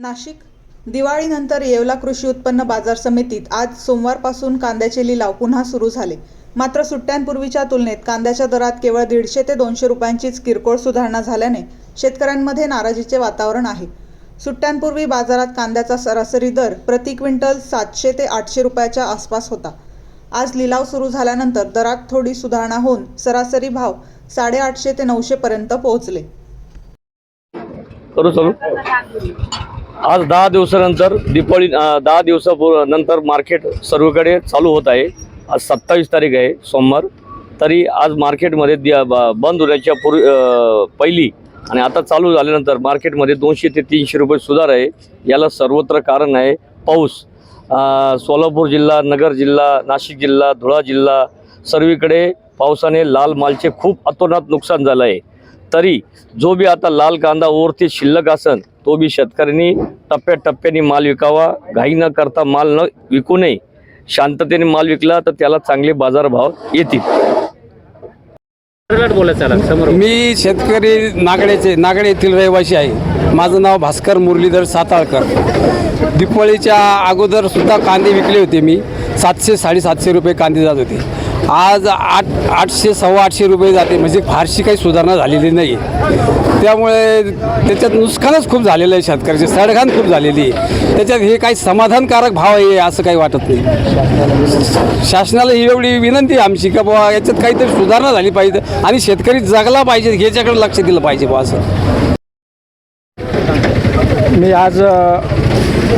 नाशिक दिवाळीनंतर येवला कृषी उत्पन्न बाजार समितीत आज सोमवारपासून कांद्याचे लिलाव पुन्हा सुरू झाले. मात्र सुट्ट्यांपूर्वीच्या तुलनेत कांद्याच्या दरात केवळ दीडशे ते दोनशे रुपयांचीच किरकोळ सुधारणा झाल्याने शेतकऱ्यांमध्ये नाराजीचे वातावरण आहे. सुट्ट्यांपूर्वी बाजारात कांद्याचा सरासरी दर प्रति क्विंटल सातशे ते आठशे रुपयाच्या आसपास होता. आज लिलाव सुरू झाल्यानंतर दरात थोडी सुधारणा होऊन सरासरी भाव साडेआठशे ते नऊशे पर्यंत पोहोचले. करू आज दहा दिवसानंतर दीपावली दहा दिवसापूर्व नंतर मार्केट सर्वकडे चालू होत आहे. आज सत्तावीस तारीख आहे सोमवार. तरी आज मार्केटमध्ये दि- ब- बंद होण्याच्या पूर्वी पहिली आणि आता चालू झाल्यानंतर मार्केटमध्ये दोनशे ते तीनशे रुपये सुधार आहे. याला सर्वत्र कारण आहे पाऊस. सोलापूर जिल्हा नगर जिल्हा नाशिक जिल्हा धुळा जिल्हा सर्वीकडे पावसाने लाल मालचे खूप अतोनात नुकसान झालं आहे. तरी जो बी आता लाल कांदा ओरती शिल्लक असन तो बी शेतकऱ्यांनी टप्प्याटप्प्याने माल विकावा. घाई न करता माल न विकू नये. शांततेने माल विकला तर त्याला चांगले बाजारभाव येतील. बोलायचं मी शेतकरी नागड्याचे नागडे येथील रहिवासी आहे. माझं नाव भास्कर मुरलीधर साताळकर दिपावळीच्या अगोदर सुद्धा कांदे विकले होते मी. सातशे साडेसातशे रुपये कांदे जात होते. आज आठ आठशे सव्वा आठशे रुपये जाते. म्हणजे फारशी काही सुधारणा झालेली नाही. त्यामुळे त्याच्यात नुकसानच खूप झालेलं आहे शेतकऱ्याचे सडघाण खूप झालेली आहे. त्याच्यात हे काही समाधानकारक भाव आहे असं काही वाटत नाही. शासनाला ही एवढी विनंती आहे आमची का बाबा याच्यात काहीतरी सुधारणा झाली पाहिजे आणि शेतकरी जगला पाहिजे ह्याच्याकडे लक्ष दिलं पाहिजे बुवा असं. मी आज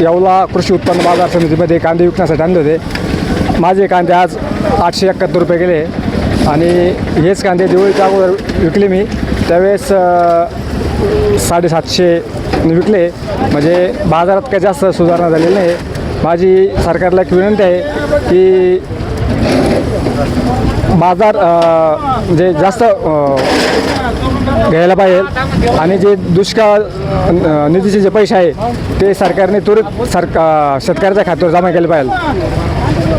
येवला कृषी उत्पन्न बाजार समितीमध्ये कांदे विकण्यासाठी आणले होते. माझे कांदे आज आठशे एकाहत्तर रुपये गेले. आणि हेच कांदे दिवाळीच्या अगोदर विकले मी. त्यावेळेस साडेसातशे विकले. म्हणजे बाजारात काही जास्त सुधारणा झालेली नाही. माझी सरकारला एक विनंती आहे की बाजार म्हणजे जास्त घ्यायला पाहिजे. आणि जे दुष्काळ निधीचे जे पैसे आहे ते सरकारने त्वरित सरकार शेतकऱ्याच्या खात्यावर जमा केले पाहिजे.